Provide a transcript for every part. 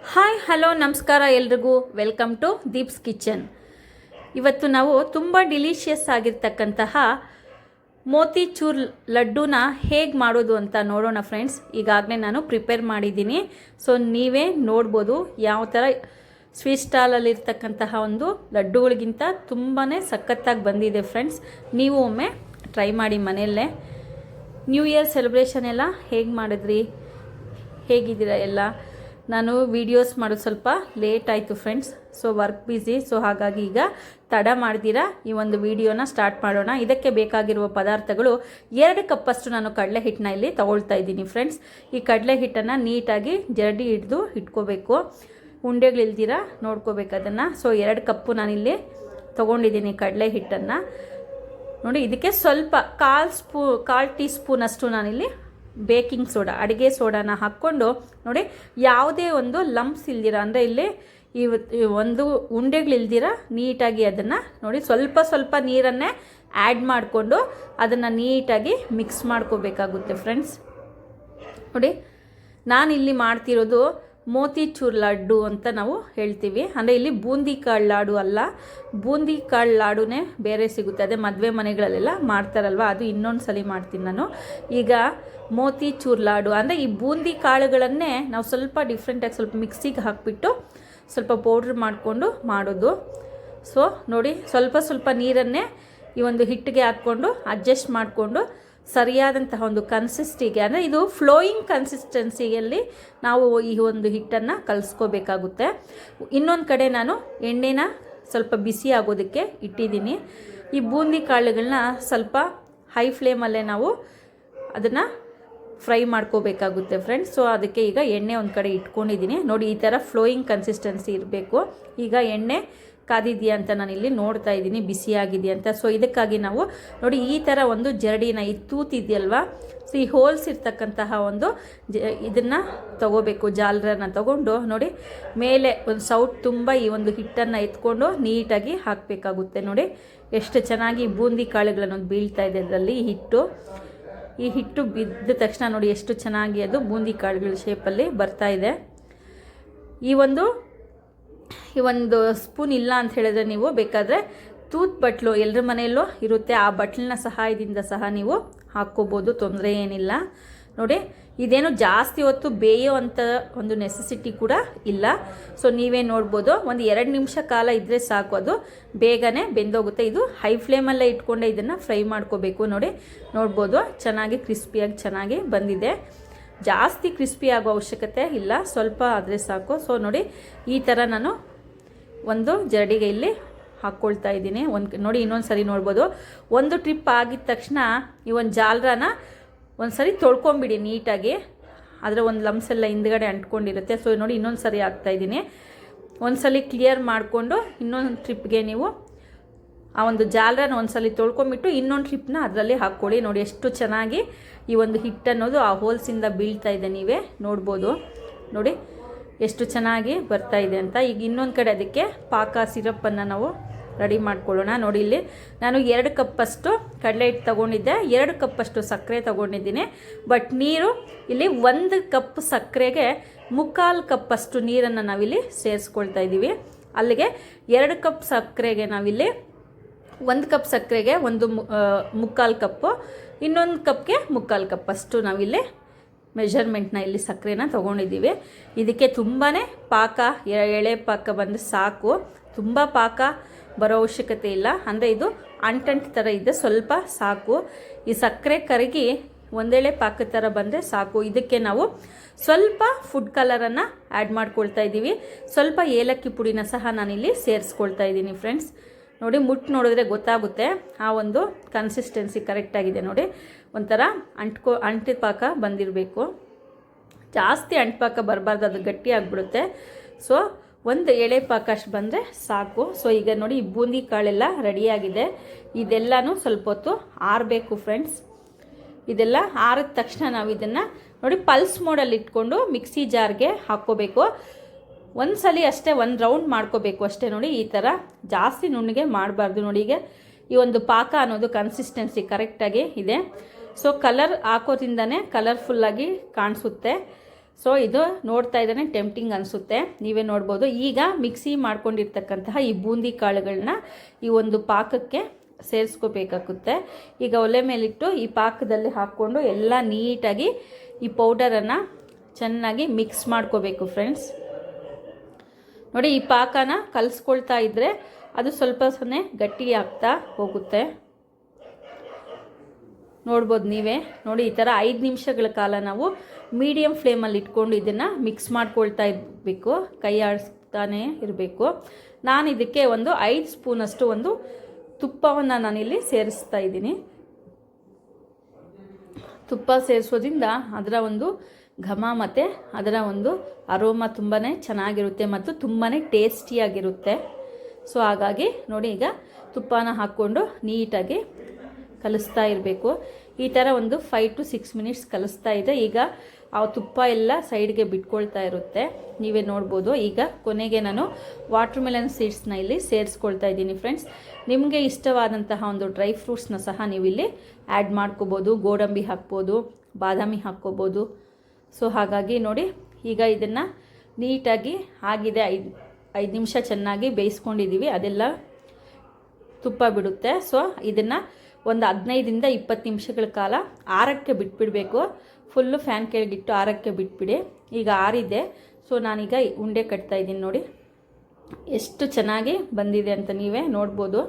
Hi, hello, ನಮಸ್ಕಾರ ಎಲ್ರಿಗೂ. Welcome to Deeps kitchen. ಇವತ್ತು ನಾವು ತುಂಬ ಡಿಲಿಷಿಯಸ್ ಆಗಿರ್ತಕ್ಕಂತಹ ಮೋತಿಚೂರ್ ಲಡ್ಡುನ ಹೇಗೆ ಮಾಡೋದು ಅಂತ ನೋಡೋಣ ಫ್ರೆಂಡ್ಸ್ ಈಗಾಗಲೇ ನಾನು ಪ್ರಿಪೇರ್ ಮಾಡಿದ್ದೀನಿ. ಸೊ ನೀವೇ ನೋಡ್ಬೋದು ಯಾವ ಥರ ಸ್ವೀಟ್ ಸ್ಟಾಲಲ್ಲಿರ್ತಕ್ಕಂತಹ ಒಂದು ಲಡ್ಡುಗಳಿಗಿಂತ ತುಂಬಾ ಸಖತ್ತಾಗಿ ಬಂದಿದೆ ಫ್ರೆಂಡ್ಸ್ ನೀವು ಒಮ್ಮೆ ಟ್ರೈ ಮಾಡಿ ಮನೆಯಲ್ಲೇ. ನ್ಯೂ ಇಯರ್ ಸೆಲೆಬ್ರೇಷನ್ ಎಲ್ಲ ಹೇಗೆ ಮಾಡಿದ್ರಿ? ಹೇಗಿದ್ದೀರಾ ಎಲ್ಲ? ನಾನು ವೀಡಿಯೋಸ್ ಮಾಡೋದು ಸ್ವಲ್ಪ ಲೇಟ್ ಆಯಿತು friends so work busy so ಹಾಗಾಗಿ ಈಗ ತಡ ಮಾಡ್ದಿರಾ ಈ ಒಂದು ವಿಡಿಯೋನ ಸ್ಟಾರ್ಟ್ ಮಾಡೋಣ. ಇದಕ್ಕೆ ಬೇಕಾಗಿರುವ ಪದಾರ್ಥಗಳು ಎರಡು ಕಪ್ಪಷ್ಟು ನಾನು ಕಡಲೆ ಹಿಟ್ಟನ್ನ ಇಲ್ಲಿ ತಗೊಳ್ತಾ ಇದ್ದೀನಿ ಫ್ರೆಂಡ್ಸ್ ಈ ಕಡಲೆ ಹಿಟ್ಟನ್ನು ನೀಟಾಗಿ ಜರಡಿ ಹಿಡಿದು ಇಟ್ಕೋಬೇಕು. ಉಂಡೆಗಳಿಲ್ದಿರ ನೋಡ್ಕೋಬೇಕು ಅದನ್ನು. ಸೊ ಎರಡು ಕಪ್ಪು ನಾನಿಲ್ಲಿ ತೊಗೊಂಡಿದ್ದೀನಿ ಕಡಲೆ ಹಿಟ್ಟನ್ನು. ನೋಡಿ, ಇದಕ್ಕೆ ಸ್ವಲ್ಪ ಕಾಲು ಸ್ಪೂ, ಕಾಲು ಟೀ ಸ್ಪೂನಷ್ಟು ನಾನಿಲ್ಲಿ ಬೇಕಿಂಗ್ ಸೋಡಾ, ಅಡುಗೆ ಸೋಡಾನ ಹಾಕ್ಕೊಂಡು ನೋಡಿ, ಯಾವುದೇ ಒಂದು ಲಂಪ್ಸ್ ಇಲ್ದಿರ, ಅಂದರೆ ಇಲ್ಲಿ ಈ ಒಂದು ಉಂಡೆಗಳಿಲ್ದಿರ ನೀಟಾಗಿ ಅದನ್ನು ನೋಡಿ ಸ್ವಲ್ಪ ಸ್ವಲ್ಪ ನೀರನ್ನೇ ಆ್ಯಡ್ ಮಾಡಿಕೊಂಡು ಅದನ್ನು ನೀಟಾಗಿ ಮಿಕ್ಸ್ ಮಾಡ್ಕೋಬೇಕಾಗುತ್ತೆ ಫ್ರೆಂಡ್ಸ್. ನೋಡಿ ನಾನು ಇಲ್ಲಿ ಮಾಡ್ತಿರೋದು ಮೋತಿಚೂರ್ ಲಾಡು ಅಂತ ನಾವು ಹೇಳ್ತೀವಿ. ಅಂದರೆ ಇಲ್ಲಿ ಬೂಂದಿ ಕಾಳು ಲಾಡು ಅಲ್ಲ, ಬೂಂದಿ ಕಾಳು ಲಾಡುನೇ ಬೇರೆ ಸಿಗುತ್ತೆ. ಅದೇ ಮದುವೆ ಮನೆಗಳಲ್ಲೆಲ್ಲ ಮಾಡ್ತಾರಲ್ವ? ಅದು ಇನ್ನೊಂದು ಸಲ ಮಾಡ್ತೀನಿ ನಾನು. ಈಗ ಮೋತಿಚೂರ್ ಲಾಡು, ಅಂದರೆ ಈ ಬೂಂದಿ ಕಾಳುಗಳನ್ನೇ ನಾವು ಸ್ವಲ್ಪ ಡಿಫ್ರೆಂಟಾಗಿ ಸ್ವಲ್ಪ ಮಿಕ್ಸಿಗೆ ಹಾಕಿಬಿಟ್ಟು ಸ್ವಲ್ಪ ಪೌಡ್ರ್ ಮಾಡಿಕೊಂಡು ಮಾಡೋದು. ಸೊ ನೋಡಿ, ಸ್ವಲ್ಪ ಸ್ವಲ್ಪ ನೀರನ್ನೇ ಈ ಒಂದು ಹಿಟ್ಟಿಗೆ ಹಾಕ್ಕೊಂಡು ಅಡ್ಜಸ್ಟ್ ಮಾಡಿಕೊಂಡು ಸರಿಯಾದಂತಹ ಒಂದು ಕನ್ಸಿಸ್ಟಿಗೆ ಅಂದರೆ ಇದು ಫ್ಲೋಯಿಂಗ್ ಕನ್ಸಿಸ್ಟೆನ್ಸಿಯಲ್ಲಿ ನಾವು ಈ ಒಂದು ಹಿಟ್ಟನ್ನು ಕಲಿಸ್ಕೋಬೇಕಾಗುತ್ತೆ. ಇನ್ನೊಂದು ಕಡೆ ನಾನು ಎಣ್ಣೆನ ಸ್ವಲ್ಪ ಬಿಸಿ ಆಗೋದಕ್ಕೆ ಇಟ್ಟಿದ್ದೀನಿ. ಈ ಬೂಂದಿ ಕಾಳುಗಳನ್ನ ಸ್ವಲ್ಪ ಹೈ ಫ್ಲೇಮಲ್ಲೇ ನಾವು ಅದನ್ನು ಫ್ರೈ ಮಾಡ್ಕೋಬೇಕಾಗುತ್ತೆ ಫ್ರೆಂಡ್ಸ್ ಸೊ ಅದಕ್ಕೆ ಈಗ ಎಣ್ಣೆ ಒಂದು ಕಡೆ ಇಟ್ಕೊಂಡಿದ್ದೀನಿ. ನೋಡಿ, ಈ ಥರ ಫ್ಲೋಯಿಂಗ್ ಕನ್ಸಿಸ್ಟೆನ್ಸಿ ಇರಬೇಕು. ಈಗ ಎಣ್ಣೆ ಕಾದಿದೆಯಾ ಅಂತ ನಾನು ಇಲ್ಲಿ ನೋಡ್ತಾ ಇದ್ದೀನಿ ಬಿಸಿಯಾಗಿದೆಯಾ ಅಂತ. ಸೊ ಇದಕ್ಕಾಗಿ ನಾವು ನೋಡಿ ಈ ಥರ ಒಂದು ಜರಡಿನ ಈ ತೂತಿದೆಯಲ್ವಾ ಸೊ ಈ ಹೋಲ್ಸ್ ಇರ್ತಕ್ಕಂತಹ ಒಂದು ಜ ಇದನ್ನು ತಗೋಬೇಕು, ಜಾಲರನ್ನ ತಗೊಂಡು ನೋಡಿ ಮೇಲೆ ಒಂದು ಸೌಟ್ ತುಂಬ ಈ ಒಂದು ಹಿಟ್ಟನ್ನು ಎತ್ಕೊಂಡು ನೀಟಾಗಿ ಹಾಕಬೇಕಾಗುತ್ತೆ ನೋಡಿ. ಎಷ್ಟು ಚೆನ್ನಾಗಿ ಬೂಂದಿ ಕಾಳುಗಳನ್ನು ಬೀಳ್ತಾ ಇದೆ ಅದರಲ್ಲಿ ಹಿಟ್ಟು. ಈ ಹಿಟ್ಟು ಬಿದ್ದ ತಕ್ಷಣ ನೋಡಿ ಎಷ್ಟು ಚೆನ್ನಾಗಿ ಅದು ಬೂಂದಿ ಕಾಳುಗಳ ಶೇಪಲ್ಲಿ ಬರ್ತಾ ಇದೆ. ಈ ಒಂದು ಒಂದು ಸ್ಪೂನ್ ಇಲ್ಲ ಅಂತ ಹೇಳಿದ್ರೆ ನೀವು ಬೇಕಾದರೆ ತೂತ್ ಬಟ್ಲು ಎಲ್ಲರ ಮನೆಯಲ್ಲೂ ಇರುತ್ತೆ. ಆ ಬಟ್ಲಿನ ಸಹಾಯದಿಂದ ಸಹ ನೀವು ಹಾಕ್ಕೋಬೋದು, ತೊಂದರೆ ಏನಿಲ್ಲ. ನೋಡಿ, ಇದೇನು ಜಾಸ್ತಿ ಹೊತ್ತು ಬೇಯೋ ಅಂಥ ಒಂದು ನೆಸೆಸಿಟಿ ಕೂಡ ಇಲ್ಲ. ಸೊ ನೀವೇ ನೋಡ್ಬೋದು, ಒಂದು ಎರಡು ನಿಮಿಷ ಕಾಲ ಇದ್ದರೆ ಸಾಕು. ಅದು ಬೇಗನೆ ಬೆಂದೋಗುತ್ತೆ. ಇದು ಹೈ ಫ್ಲೇಮಲ್ಲೇ ಇಟ್ಕೊಂಡೆ ಇದನ್ನು ಫ್ರೈ ಮಾಡ್ಕೋಬೇಕು. ನೋಡಿ, ನೋಡ್ಬೋದು, ಚೆನ್ನಾಗಿ ಕ್ರಿಸ್ಪಿಯಾಗಿ ಚೆನ್ನಾಗಿ ಬಂದಿದೆ. ಜಾಸ್ತಿ ಕ್ರಿಸ್ಪಿ ಆಗೋ ಅವಶ್ಯಕತೆ ಇಲ್ಲ, ಸ್ವಲ್ಪ ಆದರೆ ಸಾಕು. ಸೊ ನೋಡಿ, ಈ ಥರ ನಾನು ಒಂದು ಜರಡಿಗೆ ಇಲ್ಲಿ ಹಾಕ್ಕೊಳ್ತಾ ಇದ್ದೀನಿ. ಒಂದು ನೋಡಿ, ಇನ್ನೊಂದು ಸರಿ ನೋಡ್ಬೋದು. ಒಂದು ಟ್ರಿಪ್ ಆಗಿದ ತಕ್ಷಣ ಈ ಒಂದು ಜಾಲ್ರಾನ ಒಂದು ಸರಿ ತೊಳ್ಕೊಂಬಿಡಿ ನೀಟಾಗಿ. ಅದರ ಒಂದು ಲಮ್ಸ್ ಎಲ್ಲ ಹಿಂದ್ಗಡೆ ಅಂಟ್ಕೊಂಡಿರುತ್ತೆ. ಸೊ ನೋಡಿ ಇನ್ನೊಂದು ಸರಿ ಹಾಕ್ತಾಯಿದ್ದೀನಿ ಒಂದು ಸಲ ಕ್ಲಿಯರ್ ಮಾಡಿಕೊಂಡು ಇನ್ನೊಂದು ಟ್ರಿಪ್ಗೆ ನೀವು ಆ ಒಂದು ಜಾಲರನ್ನ ಒಂದು ಸಲ ತೊಳ್ಕೊಂಬಿಟ್ಟು ಇನ್ನೊಂದು ಟ್ರಿಪ್ನ ಅದರಲ್ಲಿ ಹಾಕ್ಕೊಳ್ಳಿ. ನೋಡಿ ಎಷ್ಟು ಚೆನ್ನಾಗಿ ಈ ಒಂದು ಹಿಟ್ಟು ಅನ್ನೋದು ಆ ಹೋಲ್ಸಿಂದ ಬೀಳ್ತಾ ಇದೆ ನೀವೇ ನೋಡ್ಬೋದು. ನೋಡಿ ಎಷ್ಟು ಚೆನ್ನಾಗಿ ಬರ್ತಾ ಇದೆ ಅಂತ. ಈಗ ಇನ್ನೊಂದು ಕಡೆ ಅದಕ್ಕೆ ಪಾಕ ಸಿರಪ್ಪನ್ನು ನಾವು ರೆಡಿ ಮಾಡ್ಕೊಳ್ಳೋಣ. ನೋಡಿ ಇಲ್ಲಿ ನಾನು ಎರಡು ಕಪ್ಪಷ್ಟು ಕಡಲೆ ಹಿಟ್ಟು ತೊಗೊಂಡಿದ್ದೆ. ಎರಡು ಕಪ್ಪಷ್ಟು ಸಕ್ಕರೆ ತೊಗೊಂಡಿದ್ದೀನಿ. ಬಟ್ ನೀರು ಇಲ್ಲಿ ಒಂದು ಕಪ್ ಸಕ್ಕರೆಗೆ ಮುಕ್ಕಾಲು ಕಪ್ಪಷ್ಟು ನೀರನ್ನು ನಾವಿಲ್ಲಿ ಸೇರಿಸ್ಕೊಳ್ತಾ ಇದ್ದೀವಿ. ಅಲ್ಲಿಗೆ ಎರಡು ಕಪ್ ಸಕ್ಕರೆಗೆ ನಾವಿಲ್ಲಿ ಒಂದು ಕಪ್ ಸಕ್ಕರೆಗೆ ಒಂದು ಮುಕ್ಕಾಲು ಕಪ್ಪು ಇನ್ನೊಂದು ಕಪ್ಗೆ ಮುಕ್ಕಾಲು ಕಪ್. ಅಷ್ಟು ನಾವಿಲ್ಲಿ ಮೆಷರ್ಮೆಂಟ್ನ ಇಲ್ಲಿ ಸಕ್ಕರೆನ ತೊಗೊಂಡಿದ್ದೀವಿ. ಇದಕ್ಕೆ ತುಂಬಾ ಪಾಕ ಎಳೆ ಪಾಕ ಬಂದು ಸಾಕು. ತುಂಬ ಪಾಕ ಬರೋ ಅವಶ್ಯಕತೆ ಇಲ್ಲ. ಅಂದರೆ ಇದು ಅಂಟಂಟು ಥರ ಇದೆ, ಸ್ವಲ್ಪ ಸಾಕು. ಈ ಸಕ್ಕರೆ ಕರಗಿ ಒಂದೇಳೆ ಪಾಕದ ಥರ ಬಂದರೆ ಸಾಕು. ಇದಕ್ಕೆ ನಾವು ಸ್ವಲ್ಪ ಫುಡ್ ಕಲರನ್ನು ಆ್ಯಡ್ ಮಾಡ್ಕೊಳ್ತಾ ಇದ್ದೀವಿ. ಸ್ವಲ್ಪ ಏಲಕ್ಕಿ ಪುಡಿನ ಸಹ ನಾನಿಲ್ಲಿ ಸೇರಿಸ್ಕೊಳ್ತಾ ಇದ್ದೀನಿ ಫ್ರೆಂಡ್ಸ್ ನೋಡಿ ಮುಟ್ಟು ನೋಡಿದ್ರೆ ಗೊತ್ತಾಗುತ್ತೆ. ಆ ಒಂದು ಕನ್ಸಿಸ್ಟೆನ್ಸಿ ಕರೆಕ್ಟಾಗಿದೆ ನೋಡಿ. ಒಂಥರ ಅಂಟ್ಕೊ ಅಂಟಿ ಪಾಕ ಬಂದಿರಬೇಕು. ಜಾಸ್ತಿ ಅಂಟ್ಪಾಕ ಬರಬಾರ್ದು, ಅದು ಗಟ್ಟಿ ಆಗಿಬಿಡುತ್ತೆ. ಸೊ ಒಂದು ಎಳೆ ಪಾಕ ಅಷ್ಟು ಬಂದರೆ ಸಾಕು. ಸೊ ಈಗ ನೋಡಿ ಈ ಬೂಂದಿ ಕಾಳೆಲ್ಲ ರೆಡಿಯಾಗಿದೆ ಇದೆಲ್ಲನೂ ಸ್ವಲ್ಪ ಹೊತ್ತು ಆರಬೇಕು ಫ್ರೆಂಡ್ಸ್ ಇದೆಲ್ಲ ಆರಿದ ತಕ್ಷಣ ನಾವು ಇದನ್ನು ನೋಡಿ ಪಲ್ಸ್ ಮೋಡಲ್ಲಿ ಇಟ್ಕೊಂಡು ಮಿಕ್ಸಿ ಜಾರ್ಗೆ ಹಾಕ್ಕೋಬೇಕು. ಒಂದು ಸಲ ಅಷ್ಟೇ ಒಂದು ರೌಂಡ್ ಮಾಡ್ಕೋಬೇಕು ಅಷ್ಟೇ ನೋಡಿ, ಈ ಥರ ಜಾಸ್ತಿ ನುಣ್ಣಗೆ ಮಾಡಬಾರ್ದು ನೋಡಿ ಈಗ. ಈ ಒಂದು ಪಾಕ ಅನ್ನೋದು ಕನ್ಸಿಸ್ಟೆನ್ಸಿ ಕರೆಕ್ಟಾಗಿ ಇದೆ. ಸೊ ಕಲರ್ ಹಾಕೋದ್ರಿಂದನೇ ಕಲರ್ಫುಲ್ಲಾಗಿ ಕಾಣಿಸುತ್ತೆ. ಸೊ ಇದು ನೋಡ್ತಾ ಇದ್ದಾನೆ ಟೆಂಪ್ಟಿಂಗ್ ಅನಿಸುತ್ತೆ. ನೀವೇ ನೋಡ್ಬೋದು. ಈಗ ಮಿಕ್ಸಿ ಮಾಡ್ಕೊಂಡಿರ್ತಕ್ಕಂತಹ ಈ ಬೂಂದಿ ಕಾಳುಗಳನ್ನ ಈ ಒಂದು ಪಾಕಕ್ಕೆ ಸೇರಿಸ್ಕೋಬೇಕಾಗುತ್ತೆ. ಈಗ ಒಲೆ ಮೇಲಿಟ್ಟು ಈ ಪಾಕದಲ್ಲಿ ಹಾಕ್ಕೊಂಡು ಎಲ್ಲ ನೀಟಾಗಿ ಈ ಪೌಡರನ್ನು ಚೆನ್ನಾಗಿ ಮಿಕ್ಸ್ ಮಾಡ್ಕೋಬೇಕು ಫ್ರೆಂಡ್ಸ್ ನೋಡಿ, ಈ ಪಾಕನ ಕಲಿಸ್ಕೊಳ್ತಾ ಇದ್ದರೆ ಅದು ಸ್ವಲ್ಪ ಸೊನ್ನೆ ಗಟ್ಟಿ ಆಗ್ತಾ ಹೋಗುತ್ತೆ. ನೋಡ್ಬೋದು ನೀವೇ. ನೋಡಿ, ಈ ಥರ ಐದು ನಿಮಿಷಗಳ ಕಾಲ ನಾವು ಮೀಡಿಯಮ್ ಫ್ಲೇಮಲ್ಲಿ ಇಟ್ಕೊಂಡು ಇದನ್ನು ಮಿಕ್ಸ್ ಮಾಡ್ಕೊಳ್ತಾ ಇರಬೇಕು. ಕೈ ಆಡಿಸ್ತಾನೆ ಇರಬೇಕು. ನಾನು ಇದಕ್ಕೆ ಒಂದು ಐದು ಸ್ಪೂನಷ್ಟು ಒಂದು ತುಪ್ಪವನ್ನು ನಾನಿಲ್ಲಿ ಸೇರಿಸ್ತಾ ಇದ್ದೀನಿ. ತುಪ್ಪ ಸೇರಿಸೋದ್ರಿಂದ ಅದರ ಒಂದು ಘಮ ಮತ್ತು ಅದರ ಒಂದು ಅರೋಮ ತುಂಬಾ ಚೆನ್ನಾಗಿರುತ್ತೆ ಮತ್ತು ತುಂಬಾ ಟೇಸ್ಟಿಯಾಗಿರುತ್ತೆ. ಸೊ ಹಾಗಾಗಿ ನೋಡಿ ಈಗ ತುಪ್ಪನ ಹಾಕ್ಕೊಂಡು ನೀಟಾಗಿ ಕಲಿಸ್ತಾ ಇರಬೇಕು. ಈ ಥರ ಒಂದು ಫೈವ್ ಟು ಸಿಕ್ಸ್ ಮಿನಿಟ್ಸ್ ಕಲಿಸ್ತಾ ಇದೆ. ಈಗ ಆ ತುಪ್ಪ ಎಲ್ಲ ಸೈಡ್ಗೆ ಬಿಟ್ಕೊಳ್ತಾ ಇರುತ್ತೆ. ನೀವೇ ನೋಡ್ಬೋದು. ಈಗ ಕೊನೆಗೆ ನಾನು ವಾಟರ್ ಮೆಲನ್ ಸೀಡ್ಸ್ನ ಇಲ್ಲಿ ಸೇರಿಸ್ಕೊಳ್ತಾ ಇದ್ದೀನಿ ಫ್ರೆಂಡ್ಸ್ ನಿಮಗೆ ಇಷ್ಟವಾದಂತಹ ಒಂದು ಡ್ರೈ ಫ್ರೂಟ್ಸ್ನ ಸಹ ನೀವು ಇಲ್ಲಿ ಆ್ಯಡ್ ಮಾಡ್ಕೋಬೋದು. ಗೋಡಂಬಿ ಹಾಕ್ಬೋದು, ಬಾದಾಮಿ ಹಾಕ್ಕೋಬೋದು ಸೊ ಹಾಗಾಗಿ ನೋಡಿ, ಈಗ ಇದನ್ನು ನೀಟಾಗಿ ಆಗಿದೆ. ಐದು ಐದು ನಿಮಿಷ ಚೆನ್ನಾಗಿ ಬೇಯಿಸ್ಕೊಂಡಿದ್ದೀವಿ ಅದೆಲ್ಲ ತುಪ್ಪ ಬಿಡುತ್ತೆ. ಸೊ ಇದನ್ನು ಒಂದು ಹದಿನೈದರಿಂದ ಇಪ್ಪತ್ತು ನಿಮಿಷಗಳ ಕಾಲ ಆರಕ್ಕೆ ಬಿಟ್ಬಿಡಬೇಕು. ಫುಲ್ಲು ಫ್ಯಾನ್ ಕೆಳಗಿಟ್ಟು ಆರಕ್ಕೆ ಬಿಟ್ಬಿಡಿ. ಈಗ ಆರಿದೆ. ಸೊ ನಾನೀಗ ಉಂಡೆ ಕಟ್ತಾ ಇದ್ದೀನಿ ನೋಡಿ. ಎಷ್ಟು ಚೆನ್ನಾಗಿ ಬಂದಿದೆ ಅಂತ ನೀವೇ ನೋಡ್ಬೋದು.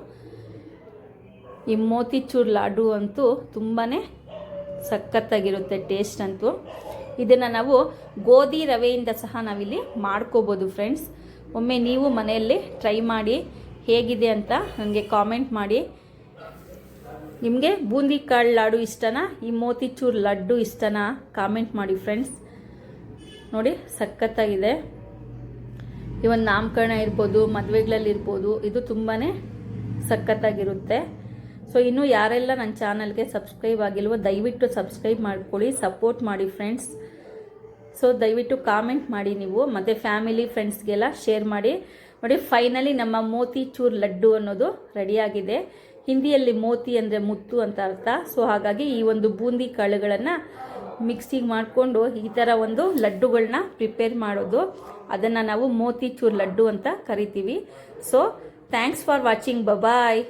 ಈ ಮೋತಿಚೂರ್ ಲಾಡು ಅಂತೂ ತುಂಬಾ ಸಖತ್ತಾಗಿರುತ್ತೆ ಟೇಸ್ಟ್ ಅಂತೂ. ಇದನ್ನು ನಾವು ಗೋಧಿ ರವೆಯಿಂದ ಸಹ ನಾವಿಲ್ಲಿ ಮಾಡ್ಕೋಬೋದು ಫ್ರೆಂಡ್ಸ್ ಒಮ್ಮೆ ನೀವು ಮನೆಯಲ್ಲಿ ಟ್ರೈ ಮಾಡಿ ಹೇಗಿದೆ ಅಂತ ನನಗೆ ಕಾಮೆಂಟ್ ಮಾಡಿ. ನಿಮಗೆ ಬೂಂದಿ ಕಾಳು ಲಾಡು ಇಷ್ಟನಾ? ಈ ಮೋತಿಚೂರ್ ಲಡ್ಡು ಇಷ್ಟನಾ? ಕಾಮೆಂಟ್ ಮಾಡಿ ಫ್ರೆಂಡ್ಸ್ ನೋಡಿ, ಸಖತ್ತಾಗಿದೆ. ಈ ಒಂದು ನಾಮಕರಣ ಇರ್ಬೋದು, ಮದುವೆಗಳಲ್ಲಿರ್ಬೋದು, ಇದು ತುಂಬಾ ಸಖತ್ತಾಗಿರುತ್ತೆ. ಸೊ ಇನ್ನು ಯಾರೆಲ್ಲ ನನ್ನ ಚಾನಲ್ಗೆ ಸಬ್ಸ್ಕ್ರೈಬ್ ಆಗಿಲ್ವೋ, ದಯವಿಟ್ಟು ಸಬ್ಸ್ಕ್ರೈಬ್ ಮಾಡ್ಕೊಳ್ಳಿ, ಸಪೋರ್ಟ್ ಮಾಡಿ ಫ್ರೆಂಡ್ಸ್. ಸೊ ದಯವಿಟ್ಟು ಕಾಮೆಂಟ್ ಮಾಡಿ ನೀವು, ಮತ್ತು ಫ್ಯಾಮಿಲಿ ಫ್ರೆಂಡ್ಸ್ಗೆಲ್ಲ ಶೇರ್ ಮಾಡಿ. ನೋಡಿ ಫೈನಲಿ ನಮ್ಮ ಮೋತಿ ಚೂರ್ ಲಡ್ಡು ಅನ್ನೋದು ರೆಡಿಯಾಗಿದೆ ಹಿಂದಿಯಲ್ಲಿ ಮೋತಿ ಅಂದರೆ ಮುತ್ತು ಅಂತ ಅರ್ಥ. ಸೊ ಹಾಗಾಗಿ ಈ ಒಂದು ಬೂಂದಿ ಕಾಳುಗಳನ್ನು ಮಿಕ್ಸಿಗೆ ಮಾಡಿಕೊಂಡು ಈ ಥರ ಒಂದು ಲಡ್ಡುಗಳನ್ನ ಪ್ರಿಪೇರ್ ಮಾಡೋದು. ಅದನ್ನು ನಾವು ಮೋತಿ ಚೂರ್ ಲಡ್ಡು ಅಂತ ಕರಿತೀವಿ. So thanks for watching bye bye